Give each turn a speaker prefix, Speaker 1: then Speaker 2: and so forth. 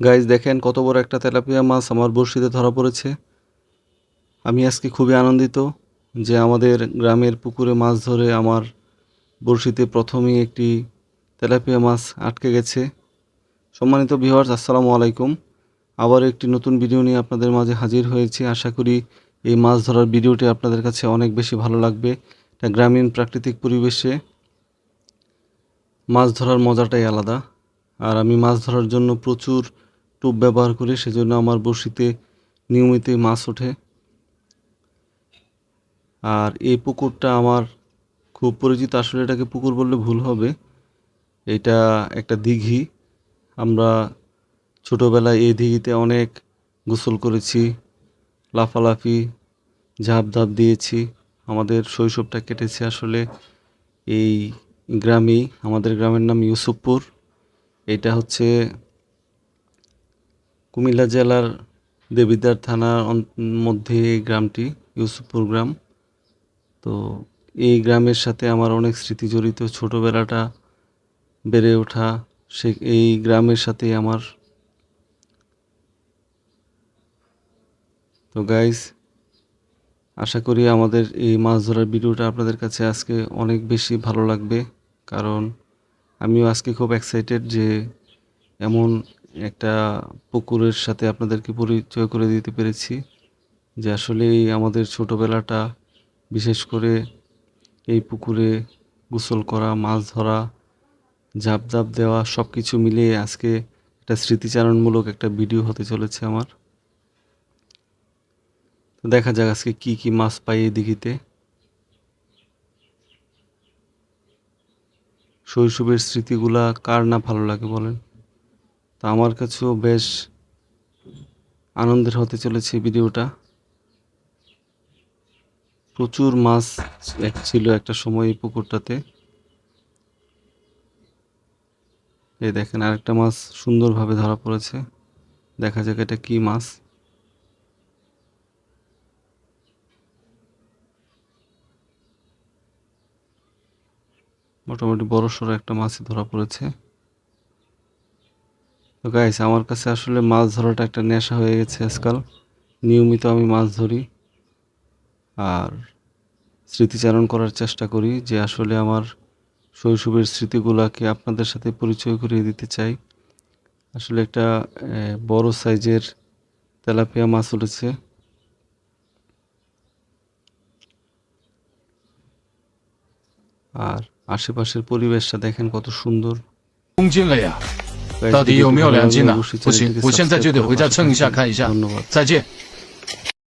Speaker 1: Guys দেখেন কত বড় একটা তেলাপিয়া মাছ আমার বড়শিতে ধরা পড়েছে। আমি আজকে খুবই আনন্দিত যে আমাদের গ্রামের পুকুরে মাছ ধরে আমার বড়শিতে প্রথমেই একটি তেলাপিয়া মাছ আটকে গেছে। সম্মানিত ভিউয়ার্স আসসালামু আলাইকুম। আবার একটি নতুন ভিডিও নিয়ে আপনাদের মাঝে হাজির হয়েছি। আশা করি এই মাছ ধরার ভিডিওটি আপনাদের কাছে অনেক বেশি ভালো লাগবে। এটা গ্রামীণ প্রাকৃতিক পরিবেশে মাছ ধরার মজাটাই আলাদা। আর আমি মাছ ধরার জন্য প্রচুর টোপ ব্যবহার করি, সেজন্য আমার বড়শিতে নিয়মিত মাছ ওঠে। আর এই পুকুরটা আমার খুব পরিচিত, আসলে এটাকে পুকুর বললে ভুল হবে। এটা একটা দিঘি। আমরা ছোটোবেলায় এই দিঘিতে অনেক গোসল করেছি, লাফালাফি, ঝাঁপ ধাপ দিয়েছি। আমাদের শৈশবটা কেটেছে আসলে এই গ্রামেই। আমাদের গ্রামের নাম ইউসুফপুর। এটা হচ্ছে কুমিল্লা জেলার দেবিদ্বার থানার মধ্যে এই গ্রামটি, ইউসুফপুর গ্রাম। তো এই গ্রামের সাথে আমার অনেক স্মৃতি জড়িত। ছোটোবেলাটা বেড়ে ওঠা, সে, এই গ্রামের সাথে আমার। তো গাইস আশা করি আমাদের এই মাছ ধরার ভিডিওটা আপনাদের কাছে আজকে অনেক বেশি ভালো লাগবে। কারণ আমিও আজকে খুব এক্সাইটেড যে এমন একটা পুকুরের সাথে আপনাদেরকে পরিচয় করে দিতে পেরেছি যে আসলেই আমাদের ছোটোবেলাটা, বিশেষ করে এই পুকুরে গোসল করা, মাছ ধরা ঝাঁপ ঝাঁপ দেওয়া সব কিছু মিলিয়ে আজকে একটা স্মৃতিচারণমূলক একটা ভিডিও হতে চলেছে আমার। দেখা যাক আজকে কি কি মাছ পাই এই দিঘিতে। শৈশবের স্মৃতিগুলা কার না ভালো লাগে বলেন? তা আমার কাছেও বেশ আনন্দের হতে চলেছে ভিডিওটা। প্রচুর মাছ ছিল একটা সময় এই পুকুরটাতে। এই দেখেন আরেকটা মাছ সুন্দরভাবে ধরা পড়েছে। দেখা যাক এটা কি মাছ। মোটামুটি বড় সড়ো একটা মাছই ধরা পড়েছে। তো গাইস আমার কাছে আসলে মাছ ধরাটা একটা নেশা হয়ে গেছে আজকাল। নিয়মিত আমি মাছ ধরি আর স্মৃতিচারণ করার চেষ্টা করি যে আসলে আমার শৈশবের স্মৃতিগুলোকে আপনাদের সাথে পরিচয় করিয়ে দিতে চাই। আসলে একটা বড় সাইজের তেলাপিয়া মাছ উঠেছে। আর আশেপাশের পরিবেশটা দেখেন কত সুন্দর।
Speaker 2: 到底有没有良机呢？不行，我现在就得回家称一下，看一下。再见。